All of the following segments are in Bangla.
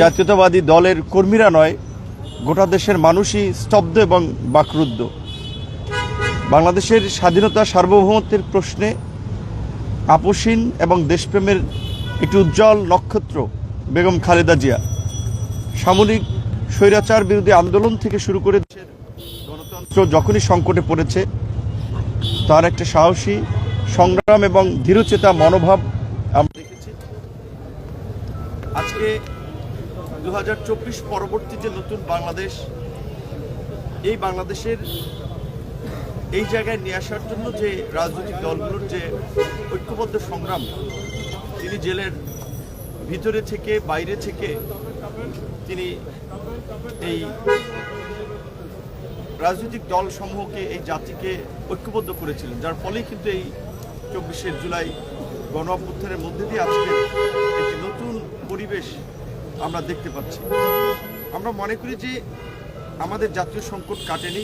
জাতীয়তাবাদী দলের কর্মীরা নয়, গোটা দেশের মানুষই স্তব্ধ এবং বাকরুদ্ধ। বাংলাদেশের স্বাধীনতা সার্বভৌমত্বের প্রশ্নে আপোষহীন এবং দেশপ্রেমের একটি উজ্জ্বল নক্ষত্র বেগম খালেদা জিয়া। সামরিক স্বৈরাচার বিরোধী আন্দোলন থেকে শুরু করে গণতন্ত্র যখনই সংকটে পড়েছে, তার একটা সাহসী, সংগ্রাম এবং ধীরচেতা মনোভাব আমরা দেখেছি। আজকে দু হাজার চব্বিশ পরবর্তী যে নতুন বাংলাদেশ, এই বাংলাদেশের এই জায়গায় নিয়ে আসার জন্য যে রাজনৈতিক দলগুলোর যে ঐক্যবদ্ধ সংগ্রাম, তিনি জেলের ভিতরে থেকে বাইরে থেকে তিনি এই রাজনৈতিক দল সমূহকে এই জাতিকে ঐক্যবদ্ধ করেছিলেন। যার ফলেই কিন্তু এই চব্বিশে জুলাই গণ অভ্যুত্থানের মধ্যে দিয়ে আজকে একটি নতুন পরিবেশ আমরা দেখতে পাচ্ছি। আমরা মনে করি যে আমাদের জাতীয় সংকট কাটেনি।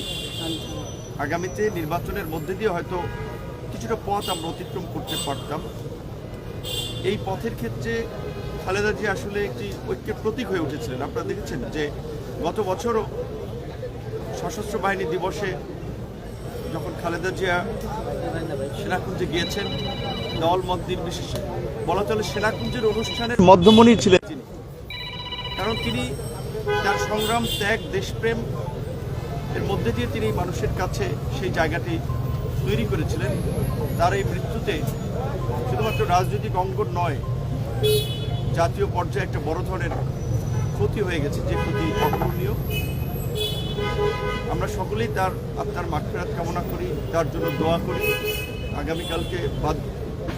আগামীতে নির্বাচনের মধ্যে দিয়ে হয়তো কিছুটা পথ আমরা অতিক্রম করতে পারতাম। এই পথের ক্ষেত্রে খালেদা জি আসলে একটি ঐক্যের প্রতীক হয়ে উঠেছিলেন। আপনারা দেখেছেন যে গত বছরও সশস্ত্র বাহিনী দিবসে যখন খালেদা জিয়া সেনাকুঞ্জে গিয়েছেন, দল মত নির্বিশেষে। বলা চলে সেনাকুঞ্জের অনুষ্ঠানের মধ্যমণি ছিলেন। তিনি তার সংগ্রাম, ত্যাগ, দেশপ্রেম এর মধ্যে দিয়ে তিনি মানুষের কাছে সেই জায়গাটি তৈরি করেছিলেন। তার এই মৃত্যুতে শুধুমাত্র রাজনৈতিক অঙ্গন নয়, জাতীয় পর্যায়ে একটা বড় ধরনের ক্ষতি হয়ে গেছে, যে ক্ষতি অপূরণীয়। আমরা সকলেই তার আত্মার মাগফিরাত কামনা করি, তার জন্য দোয়া করি। আগামীকালকে বাদ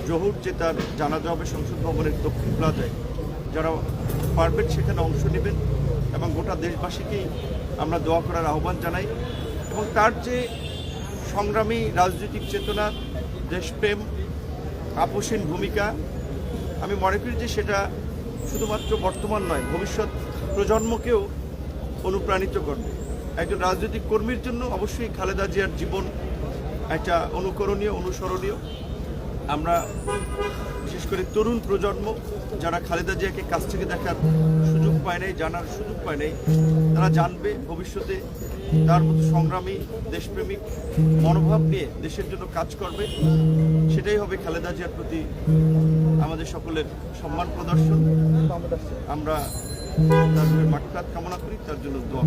জহুর যে তার জানাজা হবে সংসদ ভবনের দক্ষিণ প্লাজায়। যারা পারবেন সেখানে অংশ নেবেন এবং গোটা দেশবাসীকেই আমরা দোয়া করার আহ্বান জানাই। এবং তার যে সংগ্রামী রাজনৈতিক চেতনা, দেশপ্রেম, আপোষহীন ভূমিকা, আমি মনে করি যে সেটা শুধুমাত্র বর্তমান নয়, ভবিষ্যৎ প্রজন্মকেও অনুপ্রাণিত করবে। একজন রাজনৈতিক কর্মীর জন্য অবশ্যই খালেদা জিয়ার জীবন একটা অনুকরণীয়, অনুসরণীয়। আমরা, বিশেষ করে তরুণ প্রজন্ম, যারা খালেদা জিয়াকে কাছ থেকে দেখার সুযোগ পায় নাই, জানার সুযোগ পায় নাই, তারা জানবে ভবিষ্যতে তার মতো সংগ্রামী, দেশপ্রেমিক মনোভাব নিয়ে দেশের জন্য কাজ করবে। সেটাই হবে খালেদা জিয়ার প্রতি আমাদের সকলের সম্মান প্রদর্শন। আমরা তার মাঠঘাট কামনা করি, তার জন্য দোয়া